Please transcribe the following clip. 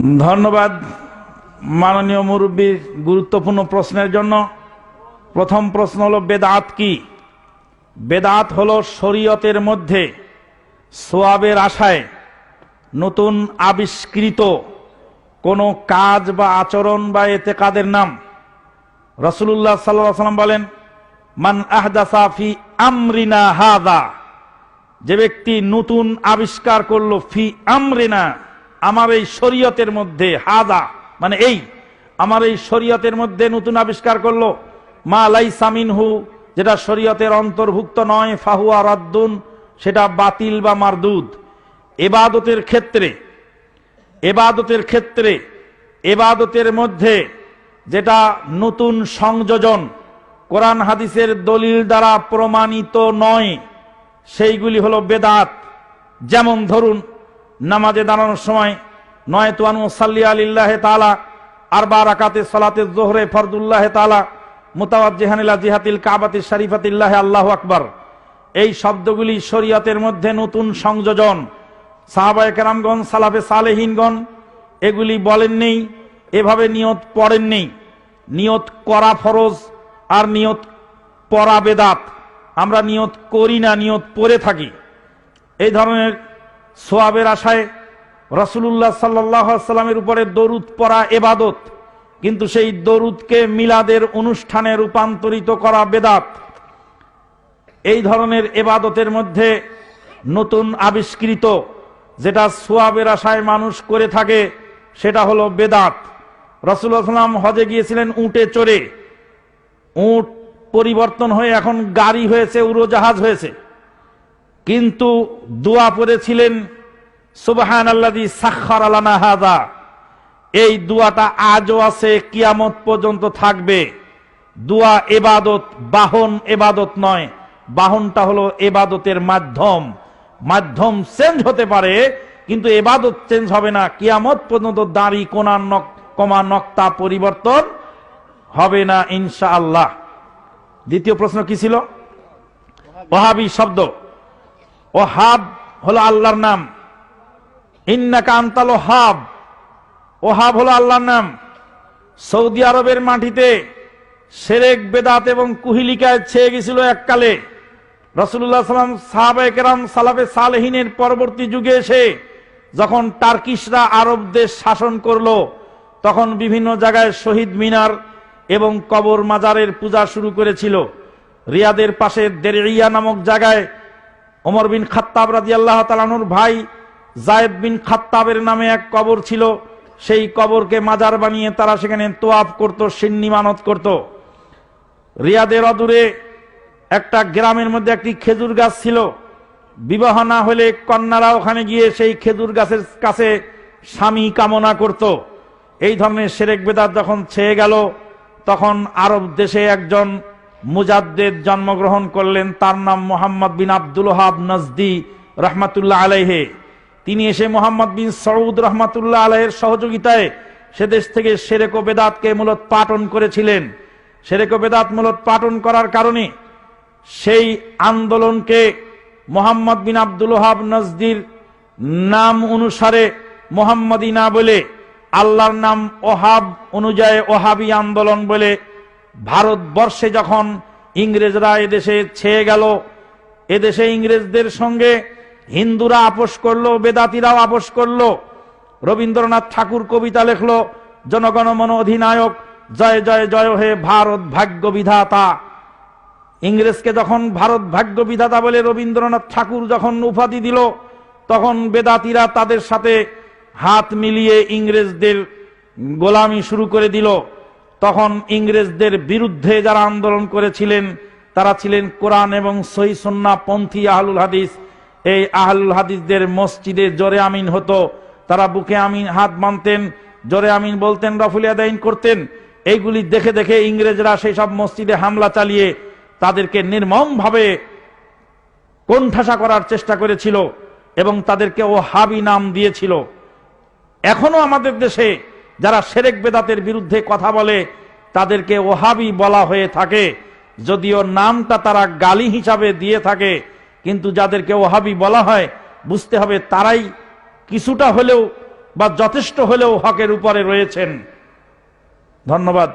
ধন্যবাদ, মাননীয় মুরব্বীর গুরুত্বপূর্ণ প্রশ্নের জন্য। প্রথম প্রশ্ন হলো, বেদাত কি? বেদাত হলো শরীয়তের মধ্যে সোয়াবের আশায় নতুন আবিষ্কৃত কোনো কাজ বা আচরণ বা এতে কাদের নাম রসুল্লাহ সাল্লাহ সাল্লাম বলেন, মান আহদাসা ফি আমরিনা হাদা যে ব্যক্তি নতুন আবিষ্কার করল ফি আমরিনা আমার এই শরীয়তের মধ্যে, হাদা মানে এই, আমার এই শরীয়তের মধ্যে নতুন আবিষ্কার করল। মা লাই সামিনহু যেটা শরীয়তের অন্তর্ভুক্ত নয়, ফাহুয়া রাদ্দুন, সেটা বাতিল বা মারদুদ। এবাদতের ক্ষেত্রে এবাদতের ক্ষেত্রে, এবাদতের মধ্যে যেটা নতুন সংযোজন, কোরআন হাদিসের দলিল দ্বারা প্রমাণিত নয়, সেইগুলি হলো বেদাত। যেমন ধরুন নামাজে দাঁড়ানোর সময় নয় তুয়ানু সাল্লি আলিল্লাহ তালা আর বা রাকাতে সালাতে জোহরে ফরদুল্লাহে তালা মুতাওয়াজ্জিহানিলা জিহাতিল কাবাতিল শরীফাতিল্লাহ আল্লাহ আকবার। এই শব্দগুলি শরীয়তের মধ্যে নতুন সংযোজন। সাহাবায়ে কেরামগণ, সালাফে সালেহিনগণ, এগুলি বলেন নেই, এভাবে নিয়ত পড়েন নেই। নিয়ত করা ফরজ আর নিয়ত পড়া বেদাত। আমরা নিয়ত করি না, নিয়ত পড়ে থাকি। এই ধরনের সোয়াবের আশায় রসুল্লাহ সাল্লামের উপরে দরুদ পড়া এবাদত। কিন্তু সেই দরুদকে মিলাদের অনুষ্ঠানে রূপান্তরিত করা বেদাত। এই ধরনের এবাদতের মধ্যে নতুন আবিষ্কৃত যেটা সোয়াবের আশায় মানুষ করে থাকে, সেটা হলো বেদাত। রসুল্লাহ সাল্লাম হজে গিয়েছিলেন উটে চড়ে। উট পরিবর্তন হয়ে এখন গাড়ি হয়েছে, উড়োজাহাজ হয়েছে। কিন্তু দোয়া পড়েছিলেন সুবাহান আল্লাদি সাক্ষর আলানা হাদা এই দুয়াটা আজও আছে, কিয়ামত পর্যন্ত থাকবে। দুয়া এবাদত, বাহন এবাদত নয়, বাহনটা হলো এবাদতের মাধ্যম। মাধ্যম চেঞ্জ হতে পারে, কিন্তু এবাদত চেঞ্জ হবে না। কিয়ামত পর্যন্ত দাঁড়ি, কোনা নক কমা, নক্তা পরিবর্তন হবে না ইনশা আল্লাহ দ্বিতীয় প্রশ্ন কি ছিল? ওহাবি শব্দ। ওহাব হলো আল্লাহর নাম। ইন্নাকা আন্তাল হাব ওহাব হলো আল্লাহর নাম। সৌদি আরবের মাটিতে সেরেক, বেদাত এবং কুহিলিকায় ছেয়ে গেছিল এককালে। রসুল্লাহ সাল্লাম সাহাবায়ে কেরাম সালাফে সালেহিনের পরবর্তী যুগে এসে যখন টার্কিশরা আরব দেশ শাসন করল, তখন বিভিন্ন জায়গায় শহীদ মিনার এবং কবর মাজারের পূজা শুরু করেছিল। রিয়াদের পাশে দেরিয়া নামক জায়গায় ওমর বিন খাত্তাব রাজি আল্লাহ তালানুর ভাই জায়েদ বিন খাত্তাবের নামে এক কবর ছিল। সেই কবরকে মাজার বানিয়ে তারা সেখানে তোয়াফ করত, সিন্নি মানত করত। রিয়াদের অদূরে একটা গ্রামের মধ্যে একটি খেজুর গাছ ছিল। বিবাহ না হলে কন্যারা ওখানে গিয়ে সেই খেজুর গাছের কাছে স্বামী কামনা করত। এই ধরনের সেরেক বেদার যখন ছেয়ে গেল, তখন আরব দেশে একজন মুজাদ্দের জন্মগ্রহণ করলেন, তার নাম Mohammad bin Abdul Hab Najdi রহমাতুল্লাহ আলাইহে। তিনি এসে মোহাম্মদ বিন সৌদ রহমাতুল্লাহ আলাহের সহযোগিতায় সে দেশ থেকে সেরেক বেদাতকে মূলত পাটন করেছিলেন। সেরেক বেদাত মূলত পাটন করার কারণে সেই আন্দোলনকে মোহাম্মদ বিন আব্দুল হাব নজদির নাম অনুসারে মোহাম্মদী না বলে আল্লাহর নাম ওহাব অনুযায়ী ওহাবি আন্দোলন বলে ভারতবর্ষে যখন ইংরেজরা এদেশে ছেয়ে গেল, এদেশে ইংরেজদের সঙ্গে হিন্দুরা আপোষ করল, বেদাতিরাও আপোষ করল। রবীন্দ্রনাথ ঠাকুর কবিতা লেখলো জনগণমন অধিনায়ক, জয় জয় জয় হে ভারত ভাগ্য বিধাতা। ইংরেজকে যখন ভারত ভাগ্য বিধাতা বলে রবীন্দ্রনাথ ঠাকুর যখন উপাধি দিল, তখন বেদাতিরা তাদের সাথে হাত মিলিয়ে ইংরেজদের গোলামি শুরু করে দিল। তখন ইংরেজদের বিরুদ্ধে যারা আন্দোলন করেছিলেন, তারা ছিলেন কোরআন এবং সহি সন্না পন্থী আহলুল হাদিস। এই আহলুল হাদিসদের মসজিদে জোরে আমিন হতো। তারা বুকে আমিন হাত মানতেন জোরে আমিন বলতেন, রফুল আদাইন করতেন। এইগুলি দেখে দেখে ইংরেজরা সেই সব মসজিদে হামলা চালিয়ে তাদেরকে নির্মমভাবে কোণঠাসা করার চেষ্টা করেছিল এবং তাদেরকে ও হাবি নাম দিয়েছিল। এখনও আমাদের দেশে যারা সেরেক বেদাতের বিরুদ্ধে কথা বলে, তাদেরকে ওহাবি বলা হয়ে থাকে। যদিও নামটা তারা গালি হিসাবে দিয়ে থাকে, কিন্তু যাদেরকে ওহাবি বলা হয়, বুঝতে হবে তারাই কিছুটা হলেও বা যথেষ্ট হলেও হকের উপরে রয়েছেন। ধন্যবাদ।